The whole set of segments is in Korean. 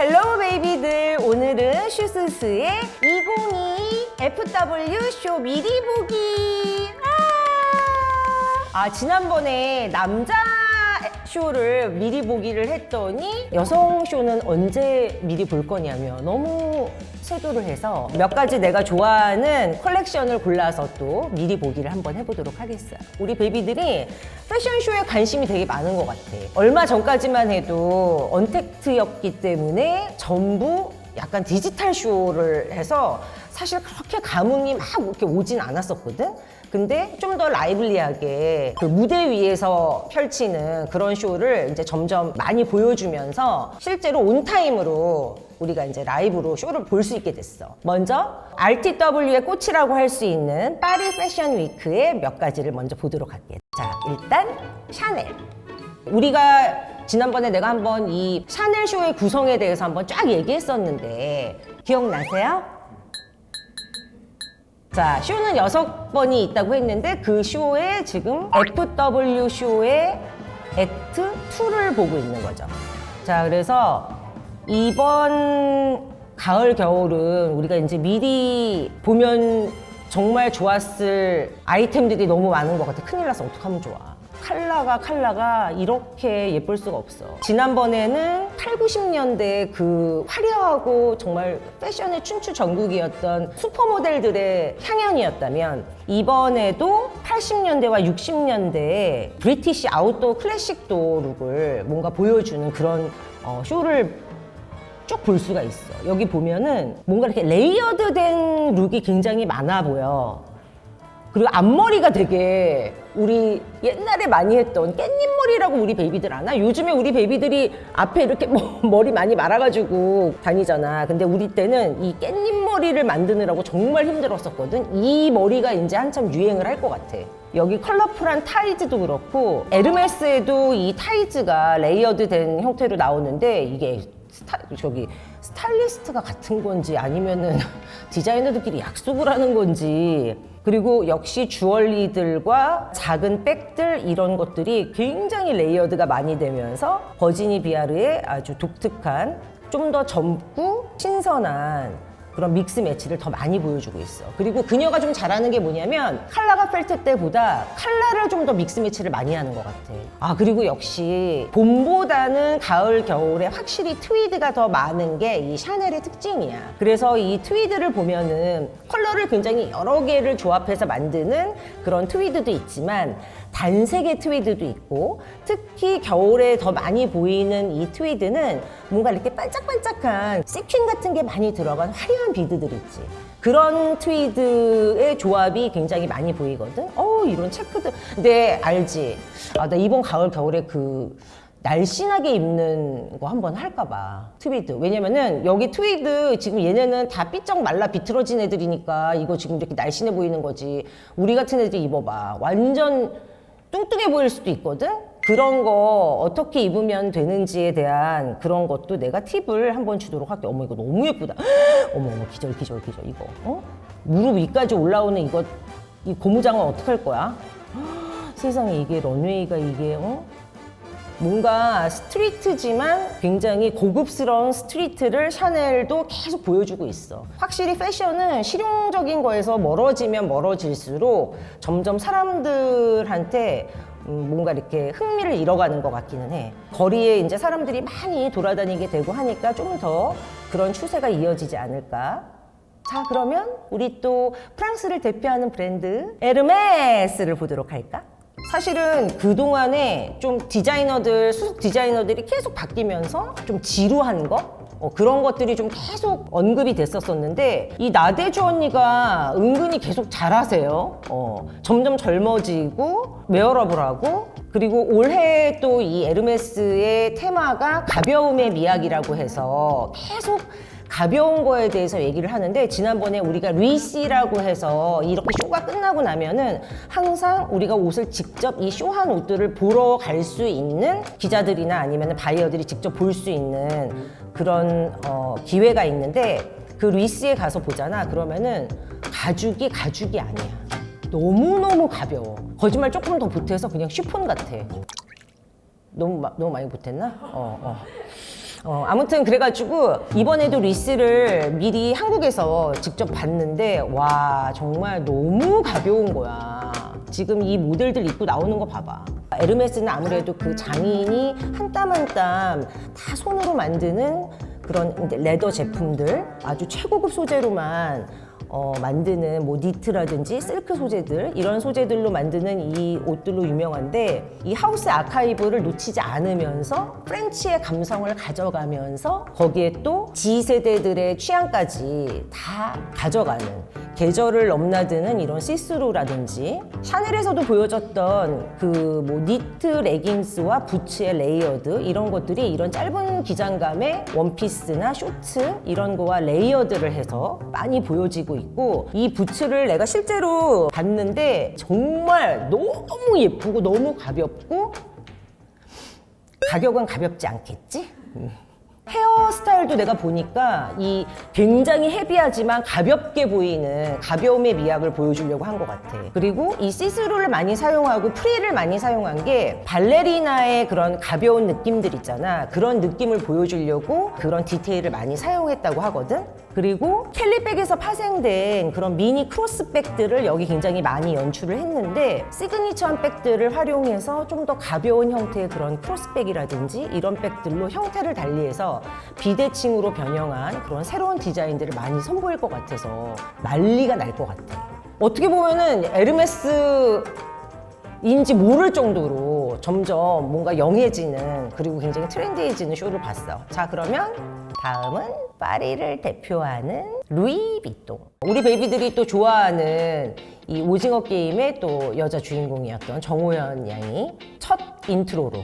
헬로우 베이비들. 오늘은 슈스스의 2022 FW 쇼 미리 보기. 아, 아 지난번에 남자 쇼를 미리 보기를 했더니 여성 쇼는 언제 미리 볼 거냐며 너무 세도를 해서 몇 가지 내가 좋아하는 컬렉션을 골라서 또 미리 보기를 한번 해보도록 하겠어요. 우리 베이비들이 패션쇼에 관심이 되게 많은 것 같아. 얼마 전까지만 해도 언택트였기 때문에 전부 약간 디지털 쇼를 해서 사실 그렇게 감흥이 막 이렇게 오진 않았었거든? 근데 좀 더 라이블리하게 그 무대 위에서 펼치는 그런 쇼를 이제 점점 많이 보여주면서 실제로 온타임으로 우리가 이제 라이브로 쇼를 볼 수 있게 됐어. 먼저 RTW의 꽃이라고 할 수 있는 파리 패션 위크의 몇 가지를 먼저 보도록 할게. 자, 일단 샤넬. 우리가 지난번에 내가 한번 이 샤넬 쇼의 구성에 대해서 한번 쫙 얘기했었는데 기억나세요? 자, 쇼는 여섯 번이 있다고 했는데 그 쇼에 지금 FW 쇼의 액트 2를 보고 있는 거죠. 자, 그래서 이번 가을 겨울은 우리가 이제 미리 보면 정말 좋았을 아이템들이 너무 많은 것 같아. 큰일 났어. 어떡하면 좋아. 칼라가 칼라가 이렇게 예쁠 수가 없어. 지난번에는 8, 90년대 그 화려하고 정말 패션의 춘추 전국이었던 슈퍼모델들의 향연이었다면 이번에도 80년대와 60년대의 브리티시 아웃도어 클래식도 룩을 뭔가 보여주는 그런 어, 쇼를 쭉볼 수가 있어. 여기 보면은 뭔가 이렇게 레이어드 된 룩이 굉장히 많아 보여. 그리고 앞머리가 되게 우리 옛날에 많이 했던 깻잎머리라고 우리 베이비들 아나? 요즘에 우리 베이비들이 앞에 이렇게 뭐 머리 많이 말아가지고 다니잖아. 근데 우리 때는 이 깻잎머리를 만드느라고 정말 힘들었었거든. 이 머리가 이제 한참 유행을 할 것 같아. 여기 컬러풀한 타이즈도 그렇고 에르메스에도 이 타이즈가 레이어드 된 형태로 나오는데 이게 스타, 저기 스타일리스트가 같은 건지 아니면은 디자이너들끼리 약속을 하는 건지 그리고 역시 주얼리들과 작은 백들 이런 것들이 굉장히 레이어드가 많이 되면서 버지니 비아르의 아주 독특한 좀 더 젊고 신선한 그런 믹스 매치를 더 많이 보여주고 있어. 그리고 그녀가 좀 잘하는 게 뭐냐면 칼라가 펠트 때보다 칼라를 좀 더 믹스 매치를 많이 하는 것 같아. 아 그리고 역시 봄보다는 가을 겨울에 확실히 트위드가 더 많은 게 이 샤넬의 특징이야. 그래서 이 트위드를 보면은 컬러를 굉장히 여러 개를 조합해서 만드는 그런 트위드도 있지만 단색의 트위드도 있고 특히 겨울에 더 많이 보이는 이 트위드는 뭔가 이렇게 반짝반짝한 세퀸 같은 게 많이 들어간 화려한 비드들 있지. 그런 트위드의 조합이 굉장히 많이 보이거든. 어 이런 체크들. 근데 알지. 아 나 이번 가을 겨울에 그 날씬하게 입는 거 한번 할까봐 트위드 왜냐면은 여기 트위드 지금 얘네는 다 삐쩍 말라 비틀어진 애들이니까 이거 지금 이렇게 날씬해 보이는 거지 우리 같은 애들이 입어봐 완전 뚱뚱해 보일 수도 있거든? 그런 거 어떻게 입으면 되는지에 대한 그런 것도 내가 팁을 한번 주도록 할게. 어머 이거 너무 예쁘다. 어머 어머 기절 기절 기절. 이거 어? 무릎 위까지 올라오는 이거 이 고무장은 어떡할 거야? 세상에 이게 런웨이가 이게 어 뭔가 스트리트지만 굉장히 고급스러운 스트리트를 샤넬도 계속 보여주고 있어. 확실히 패션은 실용적인 거에서 멀어지면 멀어질수록 점점 사람들한테 음, 뭔가 이렇게 흥미를 잃어가는 것 같기는 해. 거리에 이제 사람들이 많이 돌아다니게 되고 하니까 좀 더 그런 추세가 이어지지 않을까. 자, 그러면 우리 또 프랑스를 대표하는 브랜드 에르메스를 보도록 할까? 사실은 그동안에 좀 디자이너들, 수석 디자이너들이 계속 바뀌면서 좀 지루한 거? 어, 그런 것들이 좀 계속 언급이 됐었었는데 이 나대주 언니가 은근히 계속 잘하세요. 어, 점점 젊어지고 웨어러블하고 그리고 올해 또 이 에르메스의 테마가 가벼움의 미학이라고 해서 계속 가벼운 거에 대해서 얘기를 하는데 지난번에 우리가 리시라고 해서 이렇게 쇼가 끝나고 나면은 항상 우리가 옷을 직접 이 쇼한 옷들을 보러 갈 수 있는 기자들이나 아니면 바이어들이 직접 볼 수 있는 그런 어, 기회가 있는데 그 리시에 가서 보잖아 그러면은 가죽이 가죽이 아니야 너무너무 가벼워 거짓말 조금 더 보태서 그냥 쉬폰 같아 너무 마- 너무 많이 보탰나? 어 어. 어, 아무튼 그래가지고 이번에도 리스를 미리 한국에서 직접 봤는데 와 정말 너무 가벼운 거야. 지금 이 모델들 입고 나오는 거 봐봐. 에르메스는 아무래도 그 장인이 한 땀 한 땀 다 손으로 만드는 그런 레더 제품들 아주 최고급 소재로만 어, 만드는 뭐 니트라든지 실크 소재들 이런 소재들로 만드는 이 옷들로 유명한데 이 하우스 아카이브를 놓치지 않으면서 프렌치의 감성을 가져가면서 거기에 또 G세대들의 취향까지 다 가져가는 계절을 넘나드는 이런 시스루라든지 샤넬에서도 보여줬던 그 뭐 니트 레깅스와 부츠의 레이어드 이런 것들이 이런 짧은 기장감의 원피스나 쇼츠 이런 거와 레이어드를 해서 많이 보여지고 있고 이 부츠를 내가 실제로 봤는데 정말 너무 예쁘고 너무 가볍고 가격은 가볍지 않겠지? 음. 헤어스타일도 내가 보니까 이 굉장히 헤비하지만 가볍게 보이는 가벼움의 미학을 보여주려고 한 것 같아. 그리고 이 시스루를 많이 사용하고 프릴을 많이 사용한 게 발레리나의 그런 가벼운 느낌들 있잖아. 그런 느낌을 보여주려고 그런 디테일을 많이 사용했다고 하거든. 그리고 캘리백에서 파생된 그런 미니 크로스백들을 여기 굉장히 많이 연출을 했는데 시그니처한 백들을 활용해서 좀 더 가벼운 형태의 그런 크로스백이라든지 이런 백들로 형태를 달리해서 비대칭으로 변형한 그런 새로운 디자인들을 많이 선보일 것 같아서 난리가 날 것 같아. 어떻게 보면은 에르메스 인지 모를 정도로 점점 뭔가 영해지는 그리고 굉장히 트렌디해지는 쇼를 봤어. 자 그러면 다음은 파리를 대표하는 루이 비통. 우리 베이비들이 또 좋아하는 이 오징어 게임의 또 여자 주인공이었던 정호연 양이 첫 인트로로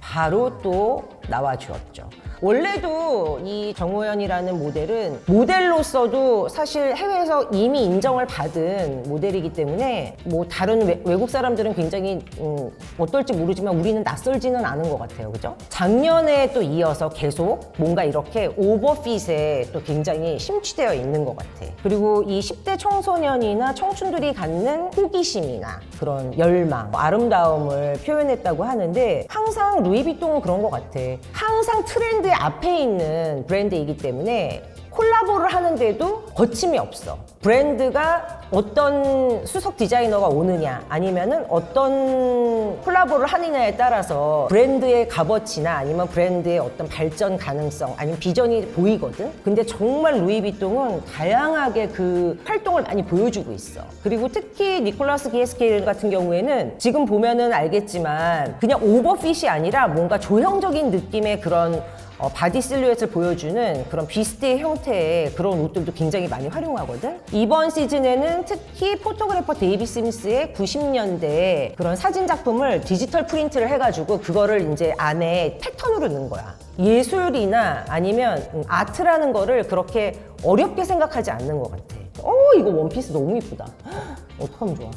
바로 또 나와 주었죠. 원래도 이 정호연이라는 모델은 모델로서도 사실 해외에서 이미 인정을 받은 모델이기 때문에 뭐 다른 외, 외국 사람들은 굉장히 음, 어떨지 모르지만 우리는 낯설지는 않은 것 같아요. 그죠? 작년에 또 이어서 계속 뭔가 이렇게 오버핏에 또 굉장히 심취되어 있는 것 같아. 그리고 이 10대 청소년이나 청춘들이 갖는 호기심이나 그런 열망, 아름다움을 표현했다고 하는데 항상 루이비통은 그런 것 같아. 항상 트렌드 앞에 있는 브랜드이기 때문에 콜라보를 하는데도 거침이 없어. 브랜드가 어떤 수석 디자이너가 오느냐 아니면은 어떤 콜라보를 하느냐에 따라서 브랜드의 값어치나 아니면 브랜드의 어떤 발전 가능성 아니면 비전이 보이거든. 근데 정말 루이비통은 다양하게 그 활동을 많이 보여주고 있어. 그리고 특히 니콜라스 기에스케일 같은 경우에는 지금 보면은 알겠지만 그냥 오버핏이 아니라 뭔가 조형적인 느낌의 그런 어, 바디 실루엣을 보여주는 그런 비스트의 형태의 그런 옷들도 굉장히 많이 활용하거든. 이번 시즌에는 특히 포토그래퍼 데이비 스미스의 90년대 그런 사진 작품을 디지털 프린트를 해가지고 그거를 이제 안에 패턴으로 넣은 거야. 예술이나 아니면 음, 아트라는 거를 그렇게 어렵게 생각하지 않는 것 같아. 어, 이거 원피스 너무 이쁘다. 어떡하면 좋아.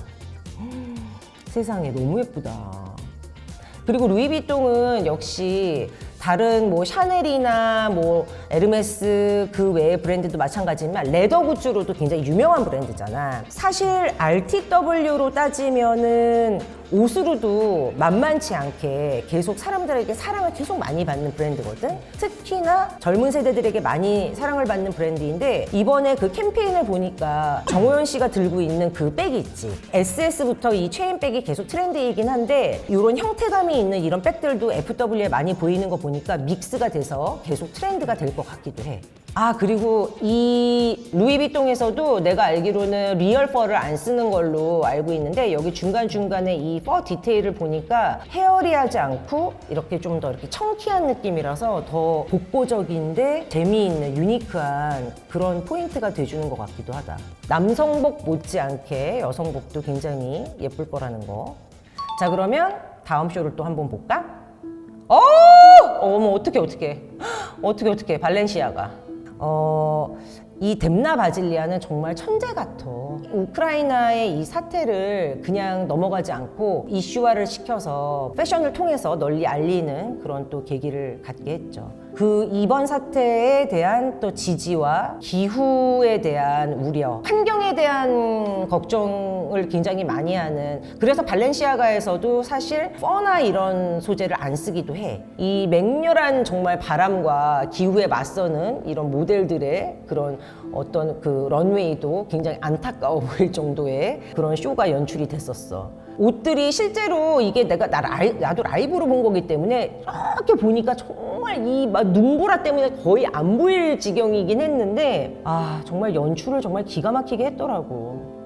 세상에 너무 예쁘다. 그리고 루이비통은 역시 다른 뭐 샤넬이나 뭐 에르메스 그 외의 브랜드도 마찬가지지만 레더 굿즈로도 굉장히 유명한 브랜드잖아. 사실 RTW로 따지면은 옷으로도 만만치 않게 계속 사람들에게 사랑을 계속 많이 받는 브랜드거든. 특히나 젊은 세대들에게 많이 사랑을 받는 브랜드인데 이번에 그 캠페인을 보니까 정호연 씨가 들고 있는 그 백이 있지. SS부터 이 체인백이 계속 트렌드이긴 한데 이런 형태감이 있는 이런 백들도 FW에 많이 보이는 거 보니까 믹스가 돼서 계속 트렌드가 될 것 같기도 해. 아 그리고 이 루이비통에서도 내가 알기로는 리얼 펄을 안 쓰는 걸로 알고 있는데 여기 중간 중간에 이펄 디테일을 보니까 헤어리하지 않고 이렇게 좀 더 이렇게 청키한 느낌이라서 더 복고적인데 재미있는 유니크한 그런 포인트가 돼주는 것 같기도 하다. 남성복 못지않게 여성복도 굉장히 예쁠 거라는 거. 자 그러면 다음 쇼를 또 한번 볼까? 어, 어머 어떻게 어떻게 어떻게 어떻게 발렌시아가 어. 이 뎀나 바질리아는 정말 천재 같아. 우크라이나의 이 사태를 그냥 넘어가지 않고 이슈화를 시켜서 패션을 통해서 널리 알리는 그런 또 계기를 갖게 했죠. 그 이번 사태에 대한 또 지지와 기후에 대한 우려, 환경에 대한 걱정을 굉장히 많이 하는 그래서 발렌시아가에서도 사실 퍼나 이런 소재를 안 쓰기도 해. 이 맹렬한 정말 바람과 기후에 맞서는 이런 모델들의 그런 어떤 그 런웨이도 굉장히 안타까워 보일 정도의 그런 쇼가 연출이 됐었어. 옷들이 실제로 이게 내가 나 라이, 나도 라이브로 본 거기 때문에 이렇게 보니까 정말 이 막 눈보라 때문에 거의 안 보일 지경이긴 했는데 아 정말 연출을 정말 기가 막히게 했더라고.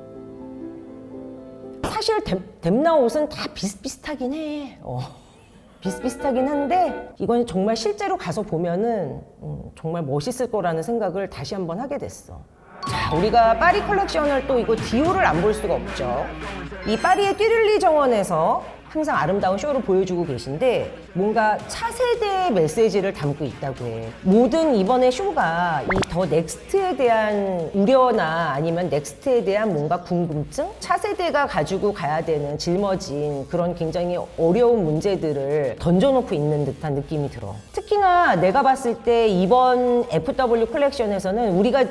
사실 댐, 댐나 옷은 다 비슷비슷하긴 해. 어. 비슷비슷하긴 한데 이건 정말 실제로 가서 보면은 음, 정말 멋있을 거라는 생각을 다시 한번 하게 됐어. 자, 우리가 파리 컬렉션을 또 이거 디오를 안 볼 수가 없죠. 이 파리의 띠를리 정원에서 항상 아름다운 쇼를 보여주고 계신데 뭔가 차세대의 메시지를 담고 있다고 해. 모든 이번의 쇼가 이 더 넥스트에 대한 우려나 아니면 넥스트에 대한 뭔가 궁금증? 차세대가 가지고 가야 되는 짊어진 그런 굉장히 어려운 문제들을 던져놓고 있는 듯한 느낌이 들어. 특히나 내가 봤을 때 이번 FW 컬렉션에서는 우리가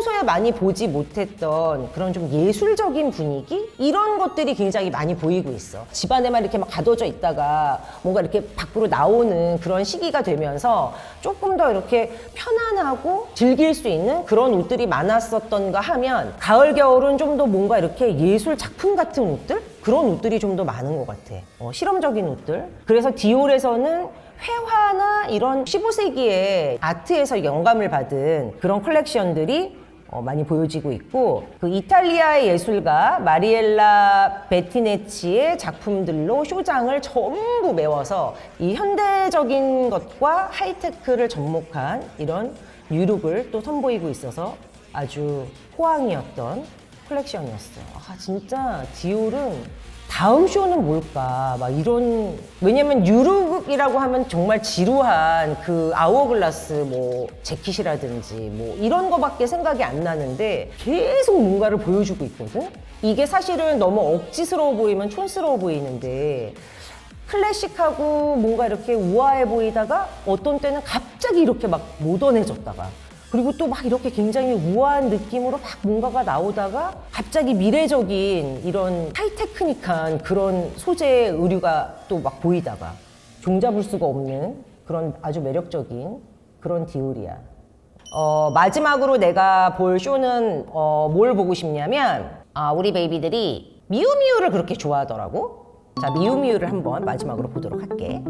평소에 많이 보지 못했던 그런 좀 예술적인 분위기 이런 것들이 굉장히 많이 보이고 있어. 집안에만 이렇게 막 가둬져 있다가 뭔가 이렇게 밖으로 나오는 그런 시기가 되면서 조금 더 이렇게 편안하고 즐길 수 있는 그런 옷들이 많았었던가 하면 가을 겨울은 좀 더 뭔가 이렇게 예술 작품 같은 옷들 그런 옷들이 좀 더 많은 것 같아. 어, 실험적인 옷들. 그래서 디올에서는 회화나 이런 15세기의 아트에서 영감을 받은 그런 컬렉션들이 어, 많이 보여지고 있고 그 이탈리아의 예술가 마리엘라 베티네치의 작품들로 쇼장을 전부 메워서 이 현대적인 것과 하이테크를 접목한 이런 뉴룩을 또 선보이고 있어서 아주 호황이었던 컬렉션이었어요. 아 진짜 디올은 다음 쇼는 뭘까? 막 이런 왜냐면 유룩이라고 하면 정말 지루한 그 아워글라스 뭐 재킷이라든지 뭐 이런 거밖에 생각이 안 나는데 계속 뭔가를 보여주고 있거든. 이게 사실은 너무 억지스러워 보이면 촌스러워 보이는데 클래식하고 뭔가 이렇게 우아해 보이다가 어떤 때는 갑자기 이렇게 막 모던해졌다가 그리고 또 막 이렇게 굉장히 우아한 느낌으로 막 뭔가가 나오다가 갑자기 미래적인 이런 하이테크닉한 그런 소재의 의류가 또 막 보이다가 종잡을 수가 없는 그런 아주 매력적인 그런 디올이야. 어, 마지막으로 내가 볼 쇼는 어, 뭘 보고 싶냐면 아, 우리 베이비들이 미우미우를 그렇게 좋아하더라고. 자, 미우미우를 한번 마지막으로 보도록 할게.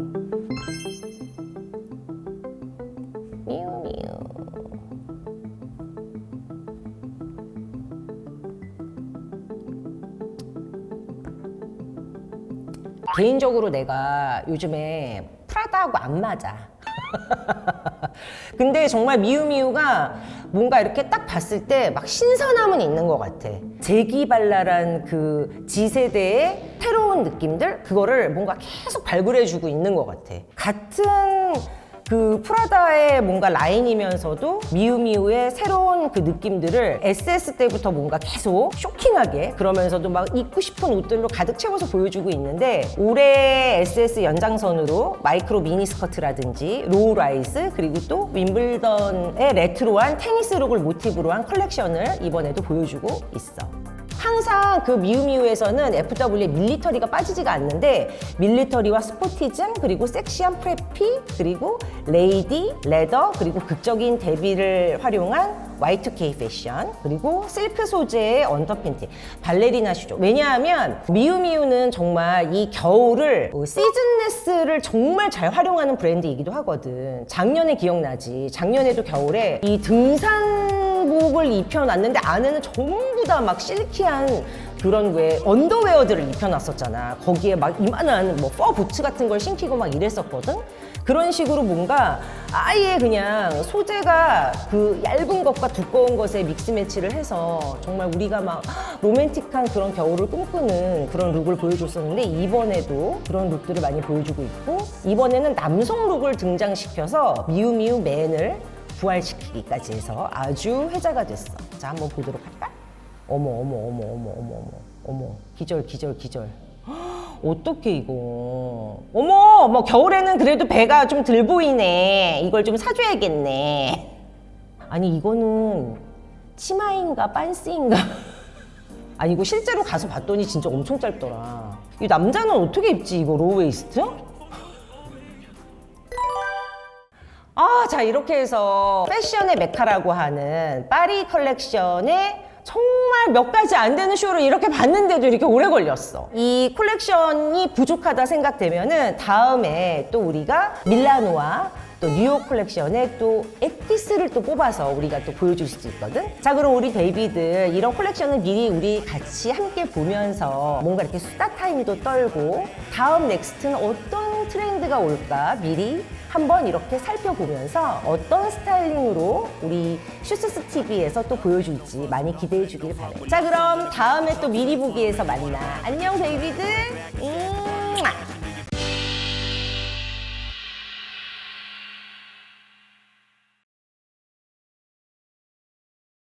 개인적으로 내가 요즘에 프라다하고 안 맞아. 근데 정말 미우미우가 뭔가 이렇게 딱 봤을 때 막 신선함은 있는 것 같아. 재기발랄한 그 G세대의 새로운 느낌들? 그거를 뭔가 계속 발굴해주고 있는 것 같아. 같은 그 프라다의 뭔가 라인이면서도 미우미우의 새로운 그 느낌들을 SS 때부터 뭔가 계속 쇼킹하게 그러면서도 막 입고 싶은 옷들로 가득 채워서 보여주고 있는데 올해 SS 연장선으로 마이크로 미니 스커트라든지 로우 라이즈 그리고 또 윈블던의 레트로한 테니스 룩을 모티브로 한 컬렉션을 이번에도 보여주고 있어. 항상 그 미우미우에서는 FW의 밀리터리가 빠지지가 않는데 밀리터리와 스포티즘 그리고 섹시한 프레피 그리고 레이디, 레더 그리고 극적인 데뷔를 활용한 Y2K 패션 그리고 실크 소재의 언더팬티 발레리나 슈죠 왜냐하면 미우미우는 정말 이 겨울을 어, 시즌네스를 정말 잘 활용하는 브랜드이기도 하거든. 작년에 기억나지? 작년에도 겨울에 이 등산 복을 입혀놨는데 안에는 전부 다 막 실키한 그런 왜 언더웨어들을 입혀놨었잖아. 거기에 막 이만한 뭐 퍼 부츠 같은 걸 신기고 막 이랬었거든. 그런 식으로 뭔가 아예 그냥 소재가 그 얇은 것과 두꺼운 것에 믹스 매치를 해서 정말 우리가 막 로맨틱한 그런 겨울을 꿈꾸는 그런 룩을 보여줬었는데 이번에도 그런 룩들을 많이 보여주고 있고 이번에는 남성 룩을 등장시켜서 미우미우 맨을 부활시키기까지 해서 아주 회자가 됐어. 자, 한번 보도록 할까? 어머, 어머, 어머, 어머, 어머, 어머, 어머, 기절, 기절, 기절. 어떻게 이거? 어머, 뭐 겨울에는 그래도 배가 좀들 보이네. 이걸 좀 사줘야겠네. 아니 이거는 치마인가 빤스인가? 아니 이거 실제로 가서 봤더니 진짜 엄청 짧더라. 이 남자는 어떻게 입지 이거 로우웨이스트? 자 이렇게 해서 패션의 메카라고 하는 파리 컬렉션의 정말 몇 가지 안 되는 쇼를 이렇게 봤는데도 이렇게 오래 걸렸어. 이 컬렉션이 부족하다 생각되면은 다음에 또 우리가 밀라노와 또 뉴욕 컬렉션에 또 엑기스를 또 뽑아서 우리가 또 보여줄 수 있거든. 자, 그럼 우리 데이비드 이런 컬렉션을 미리 우리 같이 함께 보면서 뭔가 이렇게 수다 타임도 떨고 다음 넥스트는 어떤 트렌드가 올까 미리 한번 이렇게 살펴보면서 어떤 스타일링으로 우리 슈스스 TV에서 또 보여줄지 많이 기대해 주길 바래. 자, 그럼 다음에 또 미리 보기에서 만나. 안녕, 데이비드. 음.